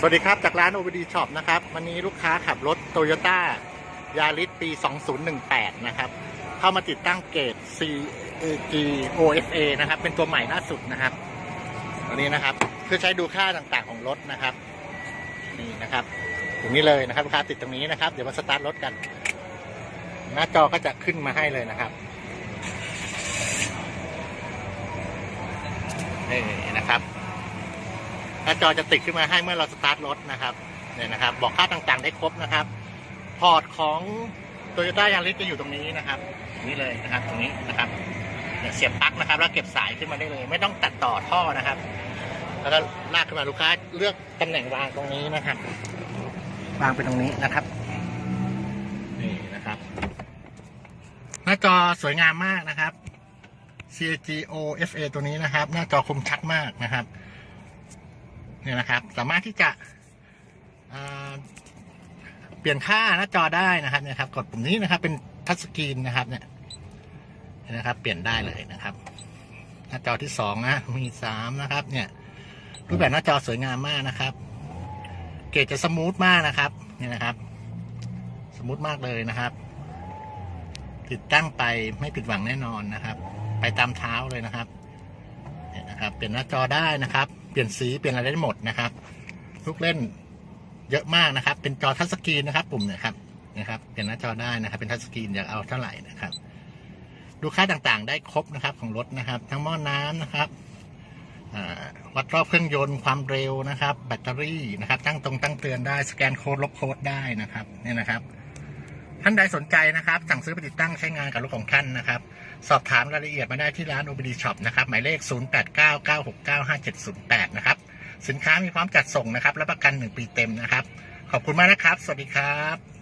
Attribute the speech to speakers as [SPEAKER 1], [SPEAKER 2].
[SPEAKER 1] สวัสดีครับ จากร้าน OBD Shop นะครับ วันนี้ลูกค้าขับรถ Toyota Yaris ปี 2018 นะครับ เข้ามาติดตั้งเกต CG OFA นะครับ เป็นตัวใหม่ล่าสุดนะครับตัวนี้นะครับ เพื่อใช้ดูค่าต่างๆของรถนะครับ นี่นะครับตรงนี้เลยนะครับลูกค้าติดตรงนี้นะครับ เดี๋ยวมาสตาร์ทรถกัน หน้าจอก็จะขึ้นมาให้เลยนะครับนี่นะครับ น้าจอจะติดขึ้นมาให้เมื่อเราสตาร์ทรถนะครับเนี่ยนะครับ บอกค่าต่างๆได้ครบนะครับ พอร์ตของโตโยต้ายาริสจะอยู่ตรงนี้นะครับนี้เลยนะครับ ตรงนี้นะครับเนี่ยเสียบปลั๊กนะครับ แล้วเก็บสายขึ้นมาได้เลย ไม่ต้องตัดต่อท่อนะครับ แล้วก็ลากขึ้นมาลูกค้าเลือกตำแหน่งวางตรงนี้นะครับ วางไปตรงนี้นะครับนี่นะครับหน้าจอสวยงามมากนะครับ CGO FA ตัวนี้นะครับ หน้าจอคมชัดมากนะครับ เนี่ยนะครับ สามารถที่จะเปลี่ยนค่าหน้าจอได้นะครับเนี่ยครับกดปุ่มนี้นะครับ เป็นทัชสกรีนนะครับ เนี่ยนะครับ เปลี่ยนได้เลยนะครับ หน้าจอที่สองนะมีสามนะครับ เนี่ย รูปแบบหน้าจอสวยงามมากนะครับ เกจจะสมูทมากนะครับ เนี่ยนะครับ สมูทมากเลยนะครับ ติดตั้งไปไม่ผิดหวังแน่นอนนะครับ ไปตามเท้าเลยนะครับ เนี่ยนะครับ เปลี่ยนหน้าจอได้นะครับ ลี่ยนสีเปลี่ยนอะไรได้หมดนะครับลูกเล่นเยอะมากนะครับ เป็นจอทัชสกรีนนะครับ ปุ่มเนี่ยครับนะครับเปลี่ยนหน้าจอได้นะครับ เป็นทัชสกรีนอยากเอาเท่าไหร่นะครับ ดูค่าต่างๆ ได้ครบนะครับของรถนะครับ ทั้งหม้อน้ำนะครับวัดรอบเครื่องยนต์ความเร็วนะครับ แบตเตอรี่นะครับ ตั้งตรงตั้งเตือนได้สแกนโค้ดลบโค้ดได้นะครับเนี่ยนะครับ ท่านใดสนใจนะครับ สั่งซื้อไปติดตั้งใช้งานกับรถของท่านนะครับ สอบถามรายละเอียดมาได้ที่ร้านอูเบดีช็อปนะครับ หมายเลข 0899695708 นะครับ สินค้ามีพร้อมจัดส่งนะครับ รับประกัน 1 ปีเต็มนะครับ ขอบคุณมากนะครับ สวัสดีครับ